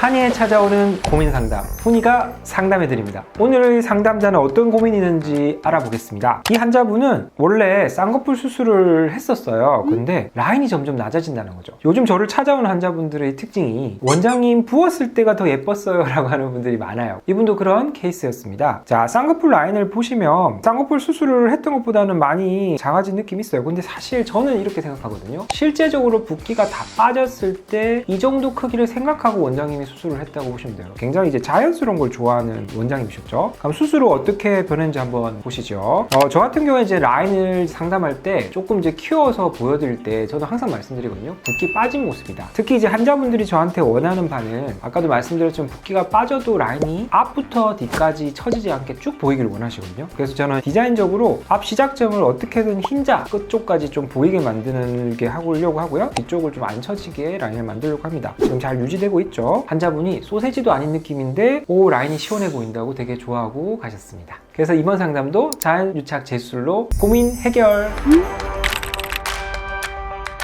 한의에 찾아오는 고민 상담 훈이가 상담해 드립니다. 오늘 상담자는 어떤 고민이 있는지 알아보겠습니다. 이 환자분은 원래 쌍꺼풀 수술을 했었어요. 근데 라인이 점점 낮아진다는 거죠. 요즘 저를 찾아오는 환자분들의 특징이 원장님 부었을 때가 더 예뻤어요 라고 하는 분들이 많아요. 이분도 그런 케이스였습니다. 자, 쌍꺼풀 라인을 보시면 쌍꺼풀 수술을 했던 것보다는 많이 작아진 느낌이 있어요. 근데 사실 저는 이렇게 생각하거든요. 실제적으로 붓기가 다 빠졌을 때 이 정도 크기를 생각하고 원장님이 수술을 했다고 보시면 돼요. 굉장히 이제 자연스러운 걸 좋아하는 원장님이셨죠. 그럼 수술 후 어떻게 변했는지 한번 보시죠. 어, 저 같은 경우에 이제 라인을 상담할 때 조금 이제 키워서 보여드릴 때 저도 항상 말씀드리거든요. 붓기 빠진 모습이다. 특히 이제 환자분들이 저한테 원하는 바는 아까도 말씀드렸지만 붓기가 빠져도 라인이 앞부터 뒤까지 처지지 않게 쭉 보이기를 원하시거든요. 그래서 저는 디자인적으로 앞 시작점을 어떻게든 흰자 끝 쪽까지 좀 보이게 만드는 게 하려고 하고요. 뒤쪽을 좀 안 처지게 라인을 만들려고 합니다. 지금 잘 유지되고 있죠. 환자분이 소세지도 아닌 느낌인데 오 라인이 시원해 보인다고 되게 좋아하고 가셨습니다. 그래서 이번 상담도 자연 유착 제술로 고민 해결.